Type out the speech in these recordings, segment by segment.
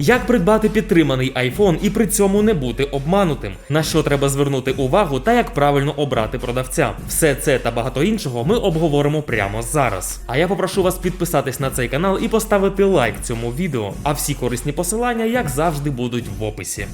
Як придбати підтриманий iPhone і при цьому не бути обманутим? На що треба звернути увагу та як правильно обрати продавця? Все це та багато іншого ми обговоримо прямо зараз. А я попрошу вас підписатись на цей канал і поставити лайк цьому відео. А всі корисні посилання, як завжди, будуть в описі.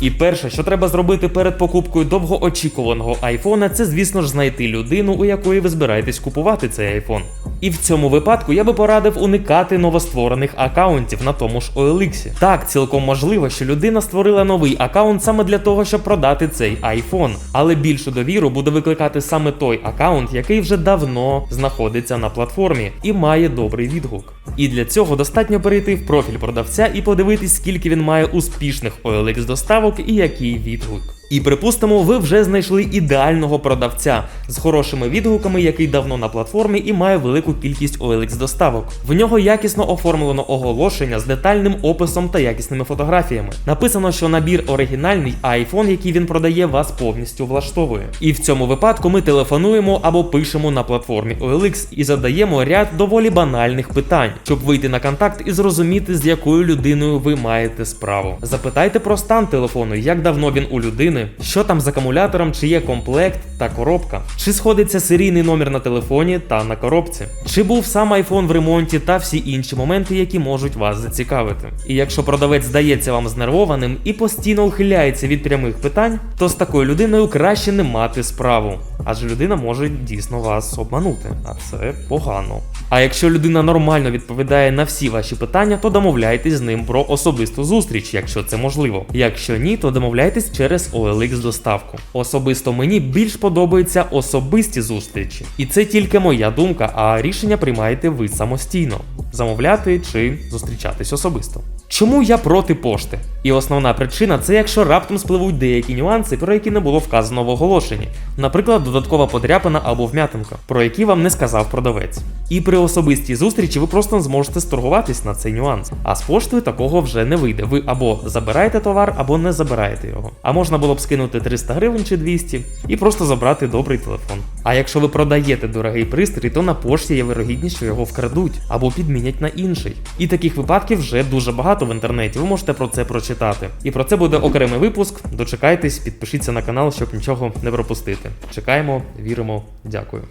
І перше, що треба зробити перед покупкою довгоочікуваного айфона, це, звісно ж, знайти людину, у якої ви збираєтесь купувати цей айфон. І в цьому випадку я би порадив уникати новостворених акаунтів на тому ж OLX. Так, цілком можливо, що людина створила новий акаунт саме для того, щоб продати цей айфон. Але більшу довіру буде викликати саме той акаунт, який вже давно знаходиться на платформі і має добрий відгук. І для цього достатньо перейти в профіль продавця і подивитись, скільки він має успішних OLX доставок і який відгук. І припустимо, ви вже знайшли ідеального продавця з хорошими відгуками, який давно на платформі і має велику кількість OLX доставок. В нього якісно оформлено оголошення з детальним описом та якісними фотографіями. Написано, що набір оригінальний, а iPhone, який він продає, вас повністю влаштовує. І в цьому випадку ми телефонуємо або пишемо на платформі OLX і задаємо ряд доволі банальних питань, щоб вийти на контакт і зрозуміти, з якою людиною ви маєте справу. Запитайте про стан телефону, як давно він у людини, що там з акумулятором, чи є комплект та коробка, чи сходиться серійний номер на телефоні та на коробці, чи був сам iPhone в ремонті та всі інші моменти, які можуть вас зацікавити. І якщо продавець здається вам знервованим і постійно ухиляється від прямих питань, то з такою людиною краще не мати справу, адже людина може дійсно вас обманути, а це погано. А якщо людина нормально відповідає на всі ваші питання, то домовляйтесь з ним про особисту зустріч, якщо це можливо. Якщо ні, то домовляйтесь через OLX доставку. Особисто мені більш подобаються особисті зустрічі, і це тільки моя думка, а рішення приймаєте ви самостійно замовляти чи зустрічатись особисто. Чому я проти пошти? І основна причина це якщо раптом спливуть деякі нюанси, про які не було вказано в оголошенні, наприклад, додаткова подряпина або вм'ятинка, про які вам не сказав продавець. І при особистій зустрічі ви просто зможете сторгуватись на цей нюанс. А з поштою такого вже не вийде. Ви або забираєте товар, або не забираєте його. А можна було б скинути 300 гривень чи 200 і просто забрати добрий телефон. А якщо ви продаєте дорогий пристрій, то на пошті є вирогідність, що його вкрадуть або підмінять на інший. І таких випадків вже дуже багато в інтернеті. Ви можете про це прочитати. І про це буде окремий випуск. Дочекайтесь, підпишіться на канал, щоб нічого не пропустити. Чекаємо, віримо, дякую.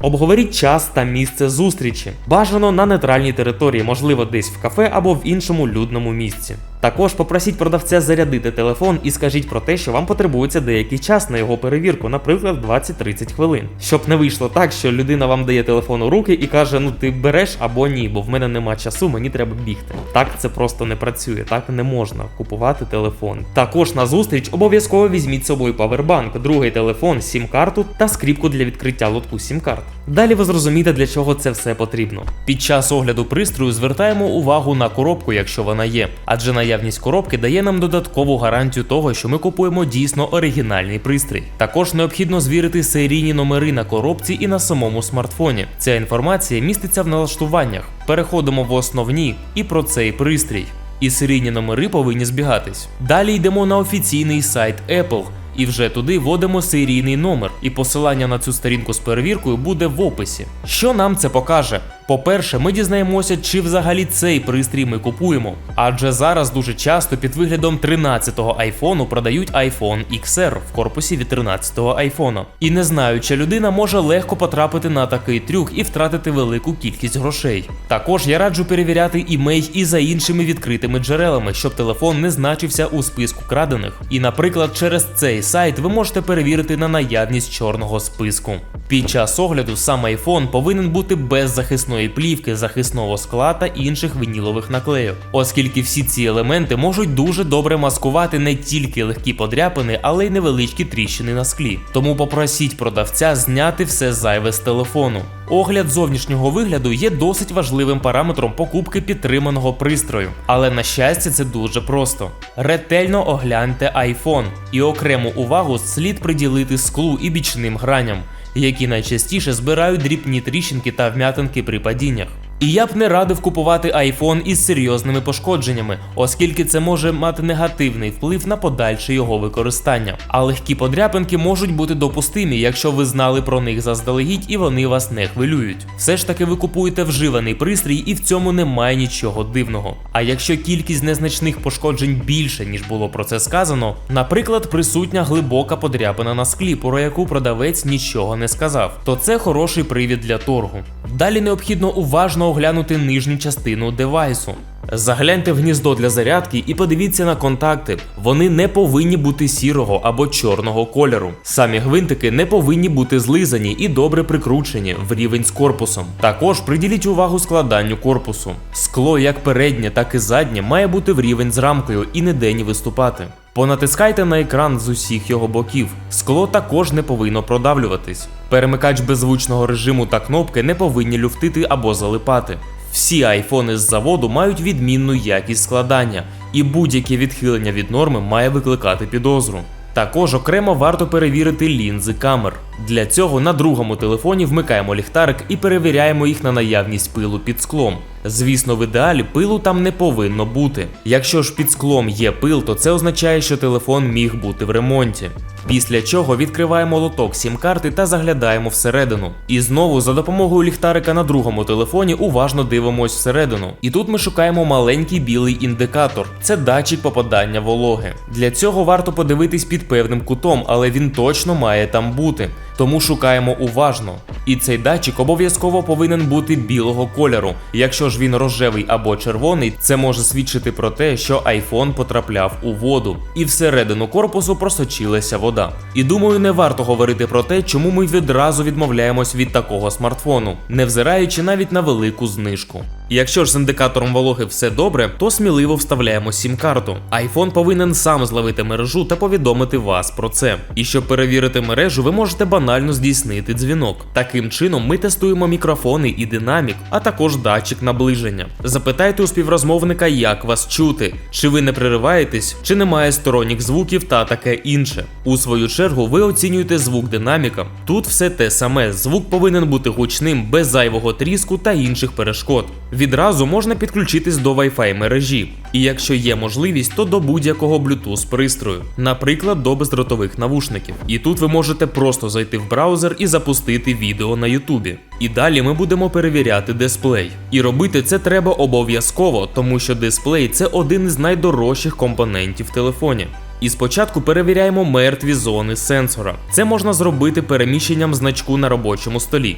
Обговоріть час та місце зустрічі. Бажано на нейтральній території, можливо, десь в кафе або в іншому людному місці. Також попросіть продавця зарядити телефон і скажіть про те, що вам потребується деякий час на його перевірку, наприклад, 20-30 хвилин. Щоб не вийшло так, що людина вам дає телефон у руки і каже: ну ти береш або ні, бо в мене нема часу, мені треба бігти. Так це просто не працює, так не можна купувати телефон. Також на зустріч обов'язково візьміть з собою павербанк, другий телефон, сім-карту та скріпку для відкриття лотку сім-карт. Далі ви зрозумієте, для чого це все потрібно. Під час огляду пристрою звертаємо увагу на коробку, якщо вона є, адже наявність коробки дає нам додаткову гарантію того, що ми купуємо дійсно оригінальний пристрій. Також необхідно звірити серійні номери на коробці і на самому смартфоні. Ця інформація міститься в налаштуваннях. Переходимо в основні і про цей пристрій. І серійні номери повинні збігатись. Далі йдемо на офіційний сайт Apple. І вже туди вводимо серійний номер, і посилання на цю сторінку з перевіркою буде в описі. Що нам це покаже? По-перше, ми дізнаємося, чи взагалі цей пристрій ми купуємо. Адже зараз дуже часто під виглядом 13-го айфону продають iPhone XR в корпусі від 13-го айфона. І не знаюча людина може легко потрапити на такий трюк і втратити велику кількість грошей. Також я раджу перевіряти імей і за іншими відкритими джерелами, щоб телефон не значився у списку крадених. І, наприклад, через цей сайт ви можете перевірити на наявність чорного списку. Під час огляду сам iPhone повинен бути без захисної плівки, захисного скла та інших вінілових наклейок, оскільки всі ці елементи можуть дуже добре маскувати не тільки легкі подряпини, але й невеличкі тріщини на склі. Тому попросіть продавця зняти все зайве з телефону. Огляд зовнішнього вигляду є досить важливим параметром покупки підтриманого пристрою, але на щастя це дуже просто. Ретельно огляньте iPhone і окрему увагу слід приділити склу і бічним граням які найчастіше збирають дрібні тріщинки та вм'ятинки при падіннях. І я б не радив купувати iPhone із серйозними пошкодженнями, оскільки це може мати негативний вплив на подальше його використання. А легкі подряпинки можуть бути допустимі, якщо ви знали про них заздалегідь і вони вас не хвилюють. Все ж таки ви купуєте вживаний пристрій, і в цьому немає нічого дивного. А якщо кількість незначних пошкоджень більше, ніж було про це сказано, наприклад, присутня глибока подряпина на склі, про яку продавець нічого не сказав, то це хороший привід для торгу. Далі необхідно уважно оглянути нижню частину девайсу. Загляньте в гніздо для зарядки і подивіться на контакти. Вони не повинні бути сірого або чорного кольору. Самі гвинтики не повинні бути злизані і добре прикручені в рівень з корпусом. Також приділіть увагу складанню корпусу. Скло як переднє, так і заднє має бути в рівень з рамкою і ніде не виступати. Понатискайте на екран з усіх його боків. Скло також не повинно продавлюватись. Перемикач беззвучного режиму та кнопки не повинні люфтити або залипати. Всі айфони з заводу мають відмінну якість складання, і будь-яке відхилення від норми має викликати підозру. Також окремо варто перевірити лінзи камер. Для цього на другому телефоні вмикаємо ліхтарик і перевіряємо їх на наявність пилу під склом. Звісно, в ідеалі пилу там не повинно бути. Якщо ж під склом є пил, то це означає, що телефон міг бути в ремонті. Після чого відкриваємо лоток сім-карти та заглядаємо всередину. І знову за допомогою ліхтарика на другому телефоні уважно дивимось всередину. І тут ми шукаємо маленький білий індикатор це датчик попадання вологи. Для цього варто подивитись під певним кутом, але він точно має там бути. Тому шукаємо уважно. І цей датчик обов'язково повинен бути білого кольору. Якщо ж він рожевий або червоний, це може свідчити про те, що iPhone потрапляв у воду, і всередину корпусу просочилася вода. І думаю, не варто говорити про те, чому ми відразу відмовляємось від такого смартфону, не взираючи навіть на велику знижку. Якщо ж з індикатором вологи все добре, то сміливо вставляємо сім-карту. iPhone повинен сам зловити мережу та повідомити вас про це. І щоб перевірити мережу, ви можете банально здійснити дзвінок. Таким чином, ми тестуємо мікрофони і динамік, а також датчик наближення. Запитайте у співрозмовника, як вас чути, чи ви не перериваєтесь, чи немає сторонніх звуків та таке інше. У свою чергу, ви оцінюєте звук динаміка. Тут все те саме. Звук повинен бути гучним, без зайвого тріску та інших перешкод. Відразу можна підключитись до Wi-Fi мережі, і якщо є можливість, то до будь-якого Bluetooth пристрою, наприклад, до бездротових навушників. І тут ви можете просто зайти в браузер і запустити відео на Ютубі. І далі ми будемо перевіряти дисплей. І робити це треба обов'язково, тому що дисплей це один із найдорожчих компонентів в телефоні. І спочатку перевіряємо мертві зони сенсора. Це можна зробити переміщенням значку на робочому столі.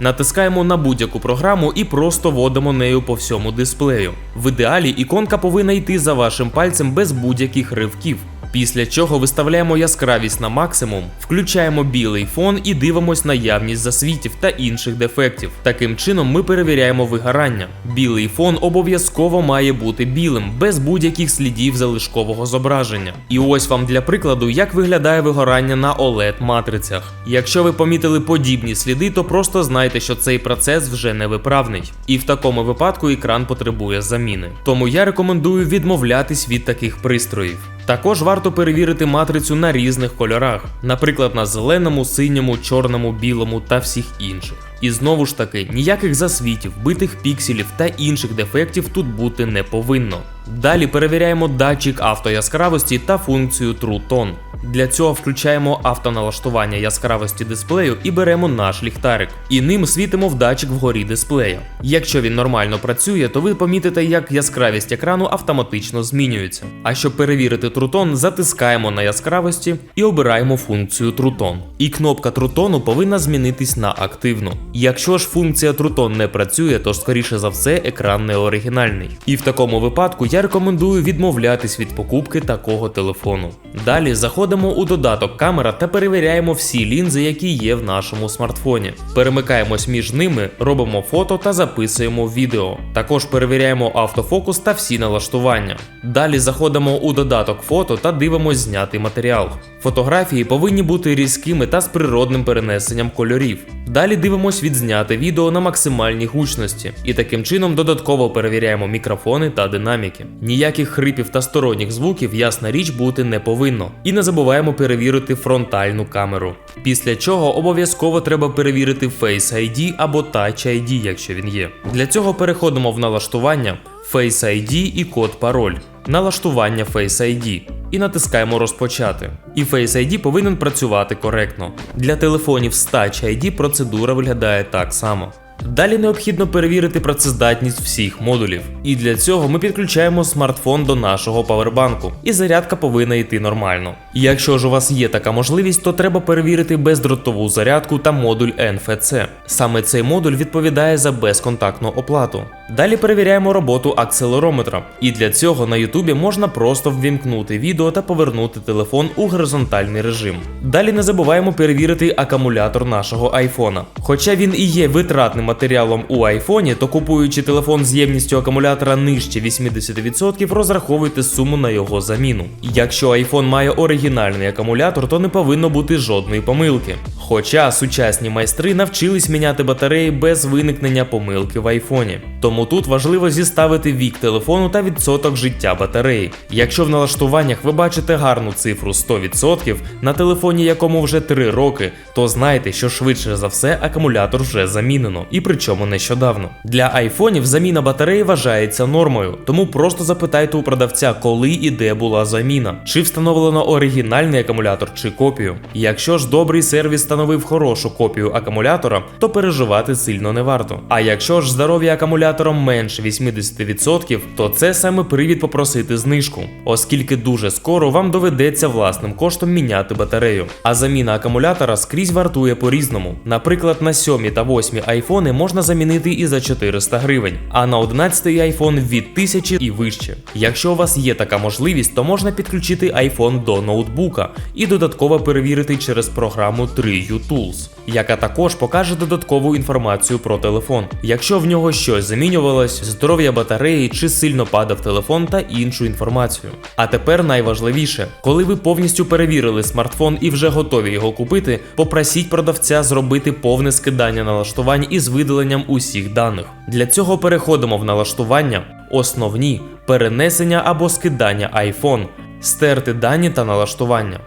Натискаємо на будь-яку програму і просто водимо нею по всьому дисплею. В ідеалі іконка повинна йти за вашим пальцем без будь-яких ривків. Після чого виставляємо яскравість на максимум, включаємо білий фон і дивимось наявність засвітів та інших дефектів. Таким чином ми перевіряємо вигорання. Білий фон обов'язково має бути білим, без будь-яких слідів залишкового зображення. І ось вам для прикладу, як виглядає вигорання на oled матрицях. Якщо ви помітили подібні сліди, то просто знайте, що цей процес вже невиправний. І в такому випадку екран потребує заміни. Тому я рекомендую відмовлятись від таких пристроїв. Також варто перевірити матрицю на різних кольорах, наприклад, на зеленому, синьому, чорному, білому та всіх інших. І знову ж таки, ніяких засвітів, битих пікселів та інших дефектів тут бути не повинно. Далі перевіряємо датчик автояскравості та функцію True Tone. Для цього включаємо автоналаштування яскравості дисплею і беремо наш ліхтарик. І ним світимо в датчик вгорі дисплея. Якщо він нормально працює, то ви помітите, як яскравість екрану автоматично змінюється. А щоб перевірити Tone, затискаємо на яскравості і обираємо функцію Tone. І кнопка Tone повинна змінитись на активну. Якщо ж функція Tone не працює, то скоріше за все екран не оригінальний. І в такому випадку я рекомендую відмовлятись від покупки такого телефону. Далі заходимо у додаток камера та перевіряємо всі лінзи, які є в нашому смартфоні. Перемикаємось між ними, робимо фото та записуємо відео. Також перевіряємо автофокус та всі налаштування. Далі заходимо у додаток фото та дивимось знятий матеріал. Фотографії повинні бути різкими та з природним перенесенням кольорів. Далі дивимось відзняте відео на максимальній гучності, і таким чином додатково перевіряємо мікрофони та динаміки. Ніяких хрипів та сторонніх звуків, ясна річ, бути не повинно. І не забуваємо забуваємо перевірити фронтальну камеру. Після чого обов'язково треба перевірити Face ID або Touch ID, якщо він є. Для цього переходимо в налаштування Face ID і код пароль. Налаштування Face ID і натискаємо розпочати. І Face ID повинен працювати коректно. Для телефонів з Touch ID процедура виглядає так само. Далі необхідно перевірити працездатність всіх модулів. І для цього ми підключаємо смартфон до нашого павербанку, і зарядка повинна йти нормально. Якщо ж у вас є така можливість, то треба перевірити бездротову зарядку та модуль NFC. Саме цей модуль відповідає за безконтактну оплату. Далі перевіряємо роботу акселерометра, і для цього на Ютубі можна просто ввімкнути відео та повернути телефон у горизонтальний режим. Далі не забуваємо перевірити акумулятор нашого айфона. Хоча він і є витратним матеріалом у айфоні, то купуючи телефон з ємністю акумулятора нижче 80%, розраховуйте суму на його заміну. Якщо айфон має оригінальний акумулятор, то не повинно бути жодної помилки. Хоча сучасні майстри навчились міняти батареї без виникнення помилки в айфоні. Тому тут важливо зіставити вік телефону та відсоток життя батареї. Якщо в налаштуваннях ви бачите гарну цифру 100% на телефоні, якому вже 3 роки, то знайте, що швидше за все акумулятор вже замінено, і причому нещодавно. Для айфонів заміна батареї вважається нормою, тому просто запитайте у продавця, коли і де була заміна, чи встановлено оригінальний акумулятор чи копію. Якщо ж добрий сервіс встановив хорошу копію акумулятора, то переживати сильно не варто. А якщо ж здоров'я акумулятором менше 80%, то це саме привід попросити знижку, оскільки дуже скоро вам доведеться власним коштом міняти батарею. А заміна акумулятора скрізь вартує по-різному. Наприклад, на 7 та 8 айфони можна замінити і за 400 гривень, а на 11 айфон від 1000 і вище. Якщо у вас є така можливість, то можна підключити iPhone до ноутбука і додатково перевірити через програму 3U Tools, яка також покаже додаткову інформацію про телефон. Якщо в нього щось замінювалось, здоров'я батареї чи сильно падав телефон та іншу інформацію. А тепер найважливіше, коли ви повністю перевірили смартфон і вже готові його купити, попросіть продавця зробити повне скидання налаштувань із видаленням усіх даних. Для цього переходимо в налаштування, основні, перенесення або скидання iPhone, стерти дані та налаштування.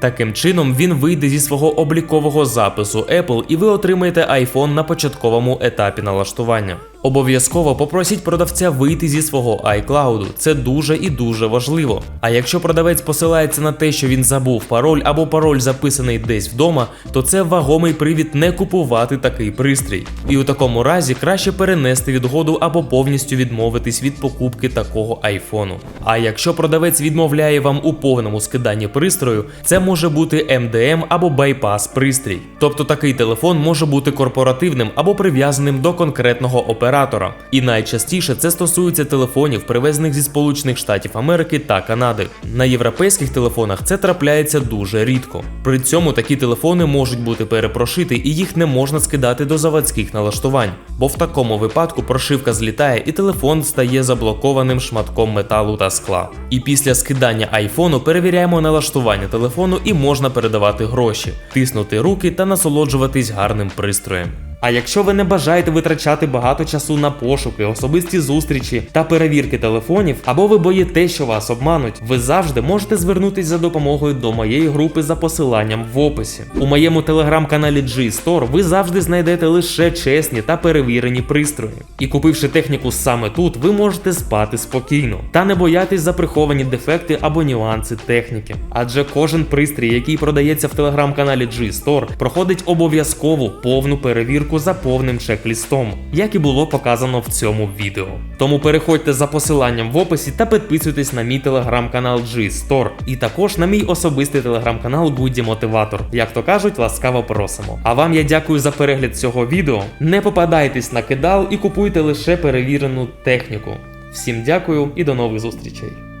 Таким чином, він вийде зі свого облікового запису Apple і ви отримаєте iPhone на початковому етапі налаштування. Обов'язково попросіть продавця вийти зі свого iCloud. Це дуже і дуже важливо. А якщо продавець посилається на те, що він забув пароль або пароль записаний десь вдома, то це вагомий привід не купувати такий пристрій. І у такому разі краще перенести відгоду або повністю відмовитись від покупки такого айфону. А якщо продавець відмовляє вам у повному скиданні пристрою, це може бути MDM або байпас пристрій. Тобто такий телефон може бути корпоративним або прив'язаним до конкретного оператора. І найчастіше це стосується телефонів, привезених зі Сполучених Штатів Америки та Канади. На європейських телефонах це трапляється дуже рідко. При цьому такі телефони можуть бути перепрошити і їх не можна скидати до заводських налаштувань, бо в такому випадку прошивка злітає і телефон стає заблокованим шматком металу та скла. І після скидання айфону перевіряємо налаштування телефону і можна передавати гроші, тиснути руки та насолоджуватись гарним пристроєм. А якщо ви не бажаєте витрачати багато часу на пошуки, особисті зустрічі та перевірки телефонів, або ви боїтесь, що вас обмануть, ви завжди можете звернутися за допомогою до моєї групи за посиланням в описі. У моєму телеграм-каналі G-Store ви завжди знайдете лише чесні та перевірені пристрої. І купивши техніку саме тут, ви можете спати спокійно та не боятись за приховані дефекти або нюанси техніки. Адже кожен пристрій, який продається в телеграм-каналі G-Store, проходить обов'язкову повну перевірку за повним чек-лістом, як і було показано в цьому відео. Тому переходьте за посиланням в описі та підписуйтесь на мій телеграм-канал G-Store і також на мій особистий телеграм-канал Будді Мотиватор. Як то кажуть, ласкаво просимо. А вам я дякую за перегляд цього відео. Не попадайтесь на кидал і купуйте лише перевірену техніку. Всім дякую і до нових зустрічей.